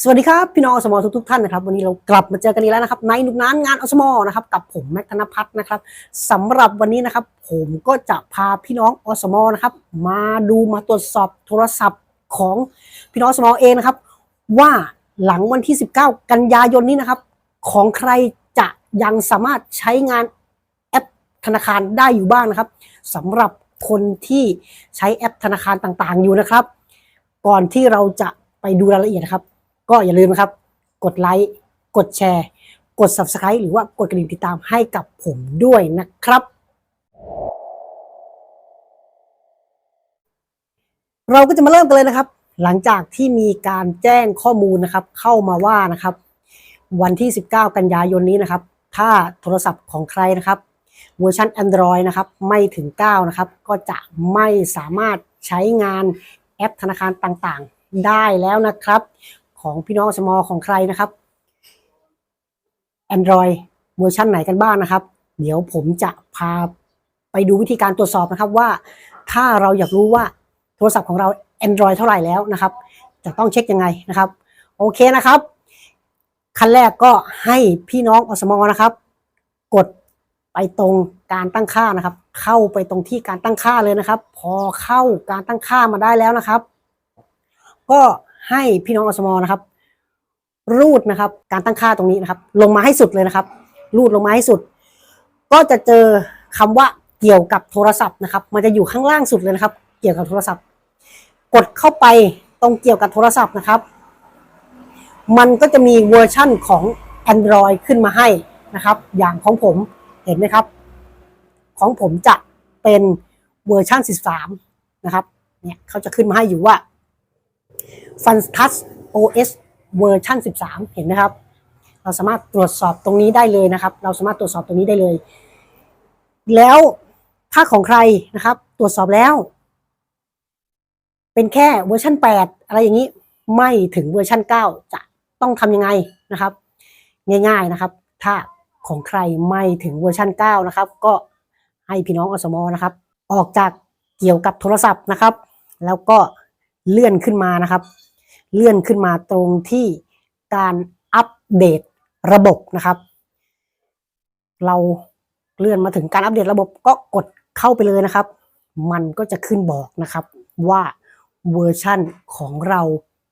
สวัสดีครับ พี่น้องอสมอทุกๆท่านนะครับ วันนี้เรากลับมาเจอกันอีกแล้วนะครับในหนุกนานงานอสมอนะครับกับผมแม็กธนพัฒน์นะครับสำหรับวันนี้นะครับ ผมก็จะพาพี่น้องอสมอนะครับ มาดูมาตรวจสอบโทรศัพท์ของพี่น้องอสมอเองนะครับ ว่าหลังวันที่ 19 กันยายนนี้นะครับ ของใครจะยังสามารถใช้งานแอปธนาคารได้อยู่บ้างนะครับสำหรับคนที่ใช้แอปธนาคารต่างๆ อยู่นะครับ ก่อนที่เราจะไปดูรายละเอียดนะครับ ก็อย่าลืมนะครับ กดไลค์ กดแชร์ กด Subscribe หรือว่ากดกระดิ่งติดตามให้กับผมด้วยนะครับ เราก็จะมาเริ่มกันเลยนะครับ หลังจากที่มีการแจ้งข้อมูลนะครับ เข้ามาว่านะครับ วันที่ 19 กันยายนนี้นะครับ ถ้าโทรศัพท์ของใครนะครับเวอร์ชัน Android นะครับ ไม่ถึง 9 นะครับ ก็จะไม่สามารถใช้งานแอปธนาคารต่างๆ ได้แล้วนะครับ ของพี่น้องสมอของใครนะครับ Android เวอร์ชันไหนกันบ้างนะครับ เดี๋ยวผมจะพาไปดูวิธีการตรวจสอบนะครับว่า ถ้าเราอยากรู้ว่าโทรศัพท์ของเรา Android เท่าไหร่แล้วนะครับ จะต้องเช็คยังไงนะครับ โอเคนะครับขั้นแรกก็ให้พี่น้องอสมอนะครับ กดไปตรงการตั้งค่านะครับ เข้าไปตรงที่การตั้งค่าเลยนะครับ พอเข้าการตั้งค่ามาได้แล้วนะครับ ก็ ให้พี่น้องอสมอนะครับ รูดนะครับ การตั้งค่าตรงนี้นะครับ ลงมาให้สุดเลยนะครับ รูดลงมาให้สุด ก็จะเจอคำว่าเกี่ยวกับโทรศัพท์นะครับ มันจะอยู่ข้างล่างสุดเลยนะครับ เกี่ยวกับโทรศัพท์ กดเข้าไปตรงเกี่ยวกับโทรศัพท์นะครับ มันก็จะมีเวอร์ชั่นของ Android ขึ้นมาให้นะครับ อย่างของผมเห็นไหมครับ ของผมจะเป็นเวอร์ชัน13 นะครับ เนี่ยเขาจะขึ้นมาให้อยู่ว่า f u n t u c h OS เวอร์ชัน13 เห็นไหมครับ เราสามารถตรวจสอบตรงนี้ได้เลยนะครับ เราสามารถตรวจสอบตรงนี้ได้เลย แล้วถ้าของใครนะครับ ตรวจสอบแล้ว เป็นแค่เวอร์ชัน8 อะไรอย่างนี้ไม่ถึงเวอร์ชัน9 จะต้องทำยังไงนะครับ ง่าย ๆนะครับ ถ้าของใครไม่ถึงเวอร์ชัน9นะครับ ก็ให้พี่น้องอสมนะครับ ออกจากเกี่ยวกับโทรศัพท์นะครับ แล้วก็ เลื่อนขึ้นมานะครับ เลื่อนขึ้นมาตรงที่การอัปเดตระบบนะครับ เราเลื่อนมาถึงการอัปเดตระบบก็กดเข้าไปเลยนะครับ มันก็จะขึ้นบอกนะครับว่าเวอร์ชั่นของเรา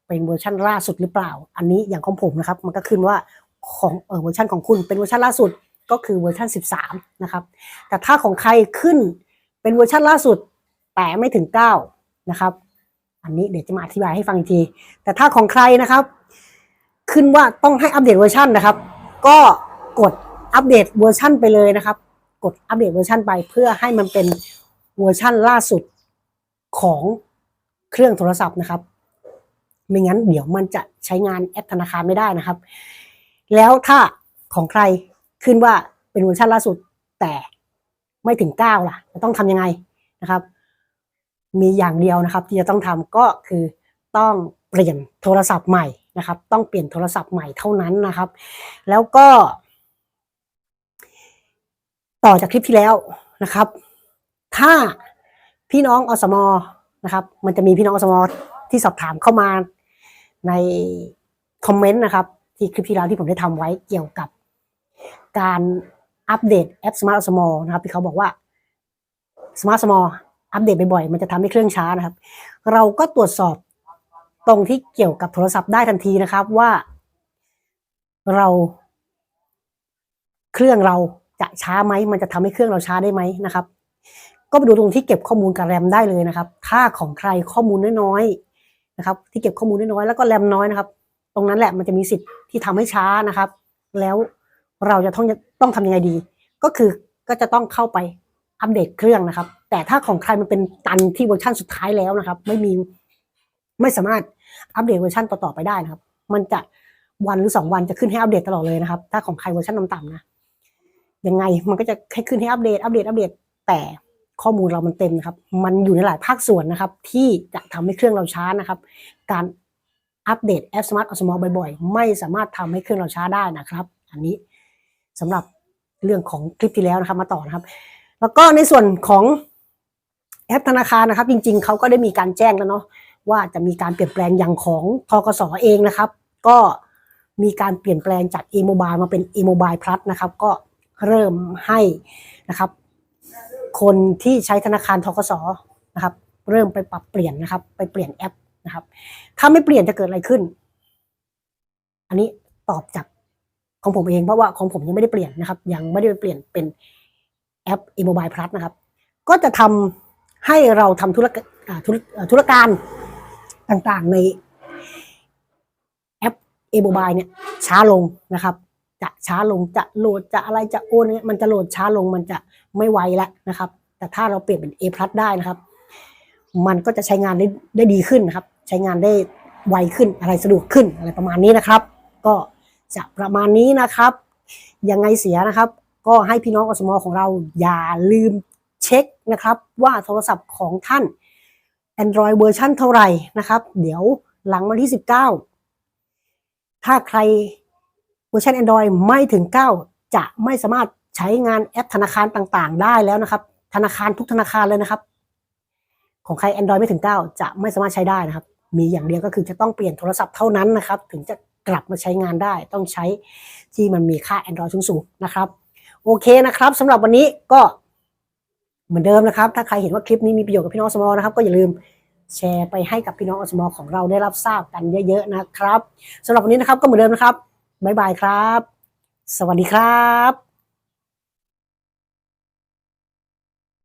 เป็นเวอร์ชั่นล่าสุดหรือเปล่า อันนี้อย่างของผมนะครับ มันก็ขึ้นว่าของเออเวอร์ชันของคุณเป็นเวอร์ชันล่าสุดก็คือเวอร์ชัน13 นะครับ แต่ถ้าของใครขึ้นเป็นเวอร์ชันล่าสุดแต่ไม่ถึง 9 นะครับ อันนี้เดี๋ยวจะมาอธิบายให้ฟังอีกที แต่ถ้าของใครนะครับ ขึ้นว่าต้องให้อัปเดตเวอร์ชันนะครับ ก็กดอัปเดตเวอร์ชันไปเลยนะครับ กดอัปเดตเวอร์ชันไปเพื่อให้มันเป็นเวอร์ชันล่าสุดของเครื่องโทรศัพท์นะครับ ไม่งั้นเดี๋ยวมันจะใช้งานแอปธนาคารไม่ได้นะครับ แล้วถ้าของใครขึ้นว่าเป็นเวอร์ชันล่าสุดแต่ไม่ถึง 9 ล่ะจะต้องทำยังไงนะครับ มีอย่างเดียวนะครับที่จะต้องทำก็คือต้องเปลี่ยนโทรศัพท์ใหม่นะครับ ต้องเปลี่ยนโทรศัพท์ใหม่เท่านั้นนะครับ แล้วก็ ต่อจากคลิปที่แล้วนะครับ ถ้าพี่น้องอสมนะครับ มันจะมีพี่น้องอสมที่สอบถามเข้ามาในคอมเมนต์นะครับ ที่คลิปที่แล้วที่ผมได้ทำไว้เกี่ยวกับ การอัปเดตแอป Smart o s m o นะครับที่เขาบอกว่า Smart o s m o อัปเดตบ่อยๆมันจะทำให้เครื่องช้านะครับ เราก็ตรวจสอบตรงที่เกี่ยวกับโทรศัพท์ได้ทันทีนะครับว่า เรา เครื่องเราจะช้าไหมมันจะทำให้เครื่องเราช้าได้ไหมนะครับ ก็ไปดูตรงที่เก็บข้อมูลกับแรมได้เลยนะครับถ้าของใครข้อมูลน้อยๆนะครับ ที่เก็บข้อมูลน้อยๆแล้วก็แรมน้อยนะครับ ตรงนั้นแหละมันจะมีสิทธิ์ที่ทำให้ช้านะครับ แล้วเราจะต้องต้องทำยังไงดี ก็คือก็จะต้องเข้าไป อัปเดตเครื่องนะครับ แต่ถ้าของใครมันเป็นตันที่เวอร์ชันสุดท้ายแล้วนะครับ ไม่มีไม่สามารถอัปเดตเวอร์ชันต่อๆไปได้นะครับ มันจะวันหรือสองวันจะขึ้นให้อัปเดตตลอดเลยนะครับ ถ้าของใครเวอร์ชันต่ำๆนะยังไงมันก็จะให้ขึ้นให้อัปเดตอัปเดตอัปเดตแต่ข้อมูลเรามันเต็มนะครับ มันอยู่ในหลายภาคส่วนนะครับ ที่จะทำให้เครื่องเราช้านะครับ การอัปเดตแอป Smart Osmo บ่อยๆ ไม่สามารถทำให้เครื่องเราช้าได้นะครับ อันนี้สำหรับเรื่องของคลิปที่แล้วนะครับมาต่อนะครับ แล้วก็ในส่วนของแอปธนาคารนะครับ จริง ๆเขาก็ได้มีการแจ้งแล้วเนาะว่าจะมีการเปลี่ยนแปลงอย่างของทกสเองนะครับ ก็มีการเปลี่ยนแปลงจาก e-mobile มาเป็น e-mobile plus นะครับ ก็เริ่มให้นะครับ คนที่ใช้ธนาคารทกสนะครับ เริ่มไปปรับเปลี่ยนนะครับ ไปเปลี่ยนแอปนะครับ ถ้าไม่เปลี่ยนจะเกิดอะไรขึ้น อันนี้ตอบจากของผมเองเพราะว่าของผมยังไม่ได้เปลี่ยนนะครับ ยังไม่ได้ไปเปลี่ยนเป็น แอป e-mobile plus นะครับ ก็จะทำให้เราทำธุรกาธุรธุรการต่างๆในแอป e-mobile เนี่ยช้าลงนะครับ จะช้าลงจะโหลดจะอะไรจะโอนเนี่ยมันจะโหลดช้าลงมันจะไม่ไวแล้วนะครับ แต่ถ้าเราเปลี่ยนเป็น A plus ได้นะครับ มันก็จะใช้งานได้ได้ดีขึ้นนะครับ ใช้งานได้ไวขึ้นอะไรสะดวกขึ้นอะไรประมาณนี้นะครับ ก็จะประมาณนี้นะครับ ยังไงเสียนะครับ ก็ให้พี่น้องอสมของเราอย่าลืมเช็คนะครับ ว่าโทรศัพท์ของท่าน Android เวอร์ชันเท่าไหร่นะครับ เดี๋ยวหลังวันที่ 19 ถ้าใครเวอร์ชัน Android ไม่ถึง 9 จะไม่สามารถใช้งานแอปธนาคารต่างๆ ได้แล้วนะครับ ธนาคารทุกธนาคารเลยนะครับ ของใคร Android ไม่ถึง 9 จะไม่สามารถใช้ได้นะครับ มีอย่างเดียวก็คือจะต้องเปลี่ยนโทรศัพท์เท่านั้นนะครับ ถึงจะกลับมาใช้งานได้ ต้องใช้ที่มันมีค่า Android สูงๆนะครับ โอเคนะครับสำหรับวันนี้ก็เหมือนเดิมนะครับ ถ้าใครเห็นว่าคลิปนี้มีประโยชน์กับพี่น้องอสมอนะครับ ก็อย่าลืมแชร์ไปให้กับพี่น้องอสมอของเราได้รับทราบกันเยอะๆนะครับสำหรับวันนี้นะครับก็เหมือนเดิมนะครับบ๊ายบายครับ สวัสดีครับ